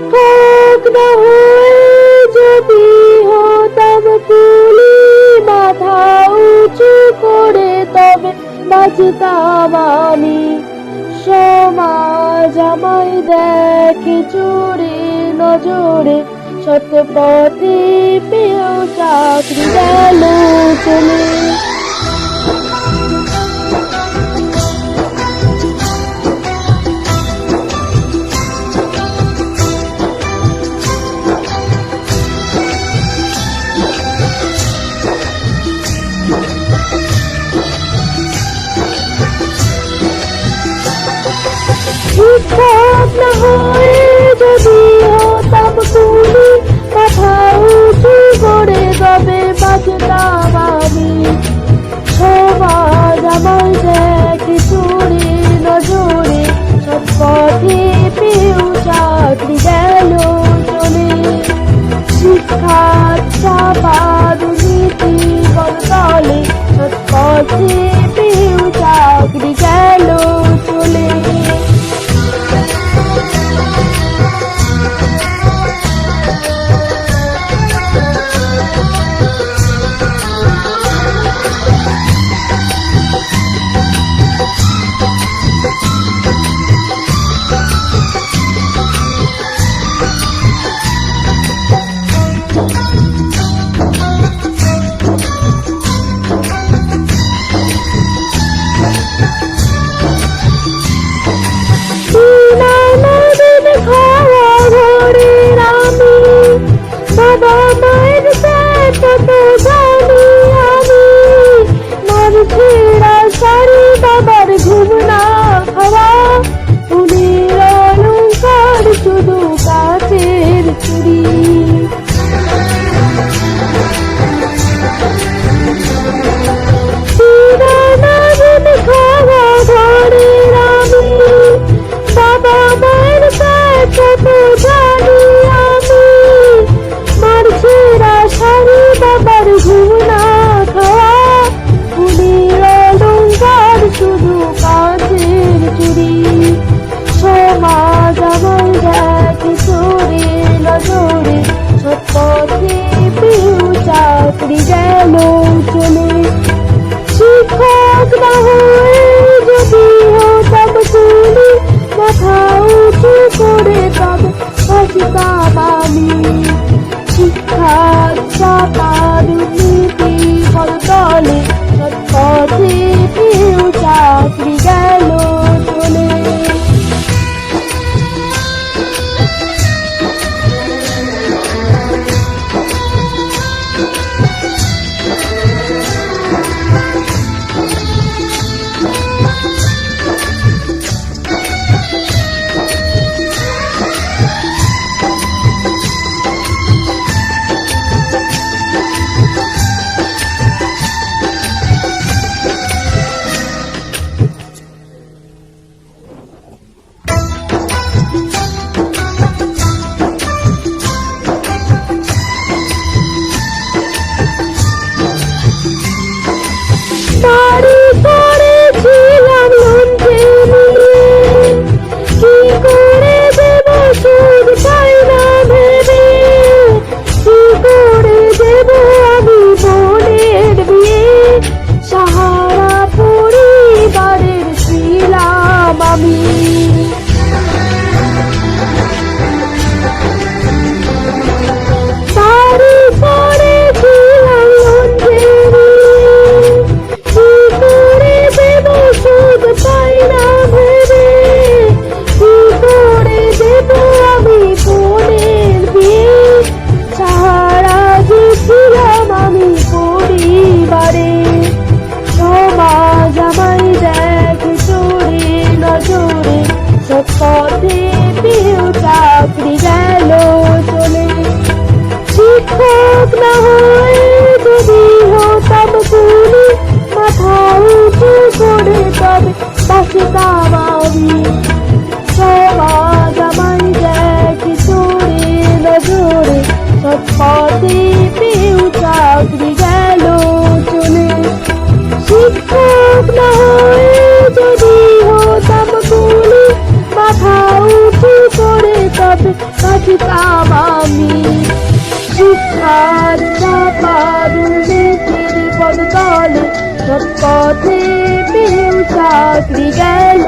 শিক্ষক না হয়ে যদি হতাম কুলি মাথা উঁচু করে তবে বাঁচতাম আমি। সমাজ আমায় দেখে চুরি নজরে সত্যপতি পথে পেয়েও চাকরি গেল চলে। одного. bye bye শিক্ষক না হয়ে যদি হতাম তুমি মাথা উঁচু করে তবে পাশে দাঁড়াবি সমাজ আমায় দেয় কিশোরে নজরে, সৎপথে পেউ চাকরি গেল চলে শিক্ষক না হয়ে যদি হতাম তুমি মাথা উঁচু করে তবে পাশে দাঁড়াবি শিক্ষার্থা পারুলে পদ তলে সব পথে পেউ চাকরি গেল।